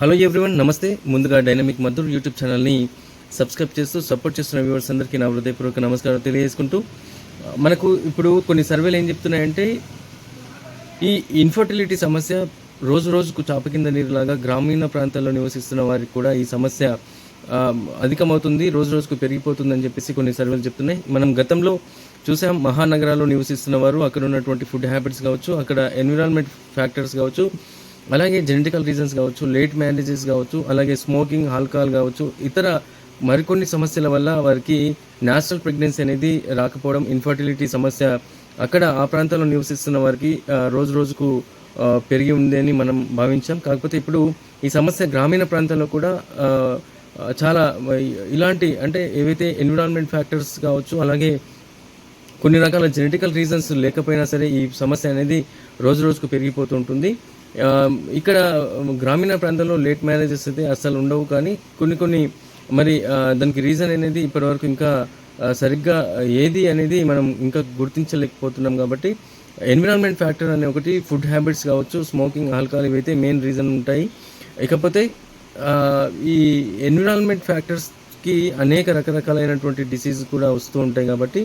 Hello everyone నమస్తే. ముందుగా dynamic Madhur YouTube ఛానల్ని సబ్స్క్రైబ్ చేస్తూ సపోర్ట్ చేస్తున్న వ్యూవర్స్ అందరికీ నా హృదయపూర్వక నమస్కారం తెలియజేసుకుంటూ మనకు ఇప్పుడు కొన్ని సర్వేలు ఏం చెప్తున్నాయంటే ఈ ఇన్ఫర్టిలిటీ సమస్య రోజు రోజుకు చాప కింద నీరులాగా గ్రామీణ ప్రాంతాల్లో నివసిస్తున్న వారికి కూడా ఈ సమస్య అధికమవుతుంది రోజు రోజుకు పెరిగిపోతుందని చెప్పేసి కొన్ని సర్వేలు చెప్తున్నాయి. మనం గతంలో చూసాం మహానగరాల్లో నివసిస్తున్న వారు అక్కడ ఉన్నటువంటి ఫుడ్ హ్యాబిట్స్ కావచ్చు అక్కడ ఎన్విరాన్మెంట్ ఫ్యాక్టర్స్ కావచ్చు అలాగే జెనెటికల్ రీజన్స్ కావచ్చు లేట్ మ్యారేజెస్ కావచ్చు అలాగే స్మోకింగ్ ఆల్కహాల్ కావచ్చు ఇతర మరికొన్ని సమస్యల వల్ల వారికి నేచురల్ ప్రెగ్నెన్సీ అనేది రాకపోవడం ఇన్ఫర్టిలిటీ సమస్య అక్కడ ఆ ప్రాంతంలో నివసిస్తున్న వారికి రోజు రోజుకు పెరిగి ఉంది అని మనం భావించాం. కాకపోతే ఇప్పుడు ఈ సమస్య గ్రామీణ ప్రాంతాల్లో కూడా చాలా ఇలాంటి అంటే ఏవైతే ఎన్విరాన్మెంట్ ఫ్యాక్టర్స్ కావచ్చు అలాగే కొన్ని రకాల జెనెటికల్ రీజన్స్ లేకపోయినా సరే ఈ సమస్య అనేది రోజు రోజుకు పెరిగిపోతుంటుంది ఇక్కడ గ్రామీణ ప్రాంతంలో లేట్ మ్యారేజెస్ అయితే అస్సలు ఉండవు కానీ కొన్ని కొన్ని మరి దానికి రీజన్ అనేది ఇప్పటివరకు ఇంకా సరిగ్గా ఏది అనేది మనం ఇంకా గుర్తించలేకపోతున్నాం కాబట్టి ఎన్విరాన్మెంట్ ఫ్యాక్టర్ అనే ఒకటి ఫుడ్ హ్యాబిట్స్ కావచ్చు స్మోకింగ్ ఆల్కహాల్ ఇవైతే మెయిన్ రీజన్ ఉంటాయి. ఇకపోతే ఈ ఎన్విరాన్మెంట్ ఫ్యాక్టర్స్కి అనేక రకరకాలైనటువంటి డిసీజ్ కూడా వస్తూ ఉంటాయి కాబట్టి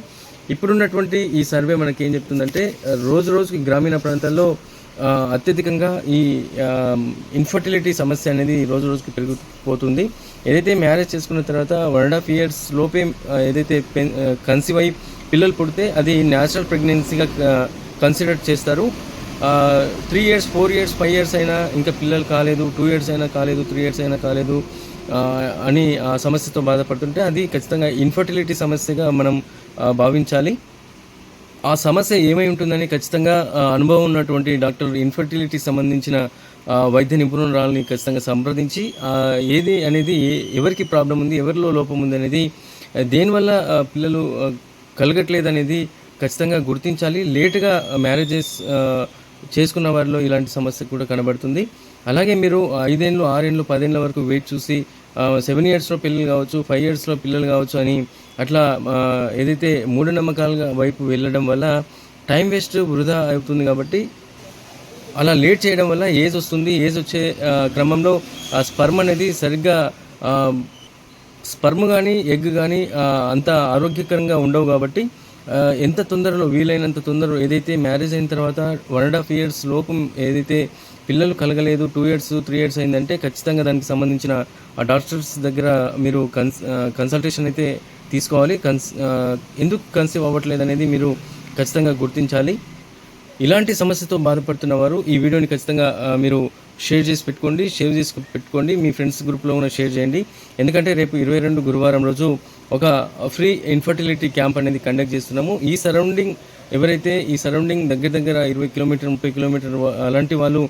ఇప్పుడున్నటువంటి ఈ సర్వే మనకి ఏం చెప్తుందంటే రోజు రోజుకి గ్రామీణ ప్రాంతాల్లో అత్యధికంగా ఈ ఇన్ఫర్టిలిటీ సమస్య అనేది రోజు రోజుకి పెరిగిపోతుంది. ఏదైతే మ్యారేజ్ చేసుకున్న తర్వాత వన్ అండ్ హాఫ్ ఇయర్స్ లోపే ఏదైతే కన్సీవ్ అయి పిల్లలు పుడితే అది న్యాచురల్ ప్రెగ్నెన్సీగా కన్సిడర్ చేస్తారు. Three years four years five years అయినా ఇంకా పిల్లలు కాలేదు టూ ఇయర్స్ అయినా కాలేదు త్రీ ఇయర్స్ అయినా కాలేదు అని ఆ సమస్యతో బాధపడుతుంటే అది ఖచ్చితంగా ఇన్ఫర్టిలిటీ సమస్యగా మనం భావించాలి. ఆ సమస్య ఏమై ఉంటుందని ఖచ్చితంగా అనుభవం ఉన్నటువంటి డాక్టర్ ఇన్ఫర్టిలిటీ సంబంధించిన వైద్య నిపుణురాలని ఖచ్చితంగా సంప్రదించి ఏది అనేది ఎవరికి ప్రాబ్లం ఉంది ఎవరిలో లోపం ఉంది అనేది దేనివల్ల పిల్లలు కలగట్లేదు అనేది ఖచ్చితంగా గుర్తించాలి. లేటుగా మ్యారేజెస్ చేసుకున్న వారిలో ఇలాంటి సమస్య కూడా కనబడుతుంది. అలాగే మీరు ఐదేళ్ళు ఆరేళ్ళు పదేళ్ళ వరకు వెయిట్ చూసి సెవెన్ ఇయర్స్లో పిల్లలు కావచ్చు ఫైవ్ ఇయర్స్లో పిల్లలు కావచ్చు అని అట్లా ఏదైతే మూఢనమ్మకాలుగా వైపు వెళ్ళడం వల్ల టైం వేస్ట్ వృధా అవుతుంది కాబట్టి అలా లేట్ చేయడం వల్ల ఏజ్ వస్తుంది. ఏజ్ వచ్చే క్రమంలో ఆ స్పర్మ్ అనేది సరిగ్గా స్పర్మ్ కానీ ఎగ్ కానీ అంత ఆరోగ్యకరంగా ఉండవు కాబట్టి ఎంత తొందరలో వీలైనంత తొందరలో ఏదైతే మ్యారేజ్ అయిన తర్వాత వన్ అండ్ హాఫ్ ఇయర్స్ లోపు ఏదైతే పిల్లలు కలగలేదు టూ ఇయర్స్ త్రీ ఇయర్స్ అయిందంటే ఖచ్చితంగా దానికి సంబంధించిన ఆ డాక్టర్స్ దగ్గర మీరు కన్స్ కన్సల్టేషన్ అయితే తీసుకోవాలి. కన్స్ ఎందుకు కన్సీవ్ అవ్వట్లేదు అనేది మీరు ఖచ్చితంగా గుర్తించాలి. ఇలాంటి సమస్యతో బాధపడుతున్న వారు ఈ వీడియోని ఖచ్చితంగా మీరు షేర్ చేసి పెట్టుకోండి షేర్ చేసి పెట్టుకోండి. మీ ఫ్రెండ్స్ గ్రూప్లో ఉన్న షేర్ చేయండి. ఎందుకంటే రేపు ఇరవై రెండు గురువారం రోజు ఒక ఫ్రీ ఇన్ఫర్టిలిటీ క్యాంప్ అనేది కండక్ట్ చేస్తున్నాము. ఈ సరౌండింగ్ ఎవరైతే ఈ సరౌండింగ్ దగ్గర దగ్గర ఇరవై కిలోమీటర్ ముప్పై కిలోమీటర్ అలాంటి వాళ్ళు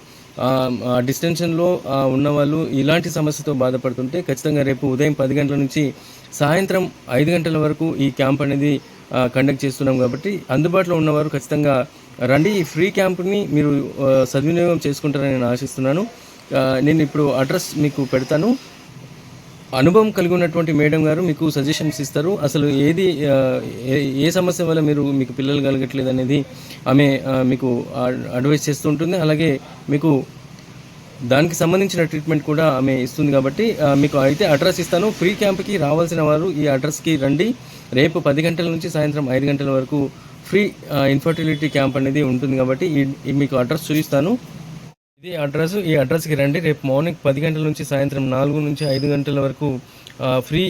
డిస్టెన్షన్లో ఉన్న వాళ్ళు ఇలాంటి సమస్యతో బాధపడుతుంటే ఖచ్చితంగా రేపు ఉదయం పది గంటల నుంచి సాయంత్రం ఐదు గంటల వరకు ఈ క్యాంప్ అనేది కండక్ట్ చేస్తున్నాం కాబట్టి అందుబాటులో ఉన్నవారు ఖచ్చితంగా రండి. ఈ ఫ్రీ క్యాంప్ని మీరు సద్వినియోగం చేసుకుంటారని నేను ఆశిస్తున్నాను. నేను ఇప్పుడు అడ్రస్ మీకు పెడతాను. అనుభవం కలిగి ఉన్నటువంటి మేడం గారు మీకు సజెషన్స్ ఇస్తారు. అసలు ఏది ఏ- ఏ సమస్య వల్ల మీరు మీకు పిల్లలు కలగట్లేదు అనేది ఆమె మీకు అడ్వైస్ చేస్తుంటుంది. అలాగే మీకు దానికి సంబంధించిన ట్రీట్మెంట్ కూడా ఆమె ఇస్తుంది కాబట్టి మీకు అయితే అడ్రస్ ఇస్తాను. ఫ్రీ క్యాంప్కి రావాల్సిన వారు ఈ అడ్రస్కి రండి. రేపు పది గంటల నుంచి సాయంత్రం ఐదు గంటల వరకు ఫ్రీ ఇన్ఫర్టిలిటీ క్యాంప్ అనేది ఉంటుంది కాబట్టి ఈ మీకు అడ్రస్ చూపిస్తాను. ఇది అడ్రస్ ఈ అడ్రస్కి రండి. రేపు మార్నింగ్ పది గంటల నుంచి సాయంత్రం నాలుగు నుంచి ఐదు గంటల వరకు ఫ్రీ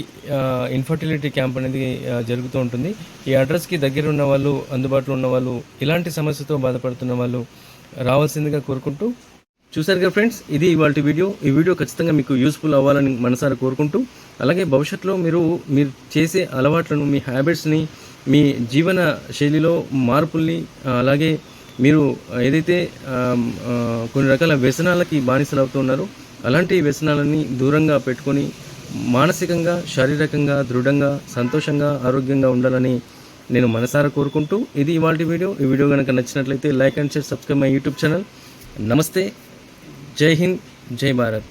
ఇన్ఫర్టిలిటీ క్యాంప్ అనేది జరుగుతూ ఉంటుంది. ఈ అడ్రస్కి దగ్గర ఉన్న వాళ్ళు అందుబాటులో ఉన్న వాళ్ళు ఇలాంటి సమస్యతో బాధపడుతున్న వాళ్ళు రావాల్సిందిగా కోరుకుంటూ చూసారు కదా ఫ్రెండ్స్? ఇది ఇవాళ వీడియో. ఈ వీడియో ఖచ్చితంగా మీకు యూస్ఫుల్ అవ్వాలని మనసారా కోరుకుంటూ అలాగే భవిష్యత్తులో మీరు మీరు చేసే అలవాట్లను మీ హ్యాబిట్స్ని మీ జీవన శైలిలో మార్పుల్ని అలాగే మీరు ఏదైతే కొన్ని రకాల వ్యసనాలకి బానిసలు అవుతున్నారో అలాంటి వ్యసనాలని దూరంగా పెట్టుకొని మానసికంగా శారీరకంగా దృఢంగా సంతోషంగా ఆరోగ్యంగా ఉండాలని నేను మనసారా కోరుకుంటూ ఇది ఇవాళ వీడియో. ఈ వీడియో కనుక నచ్చినట్లయితే like and share subscribe my YouTube channel. నమస్తే. జై హింద్. జై భారత్.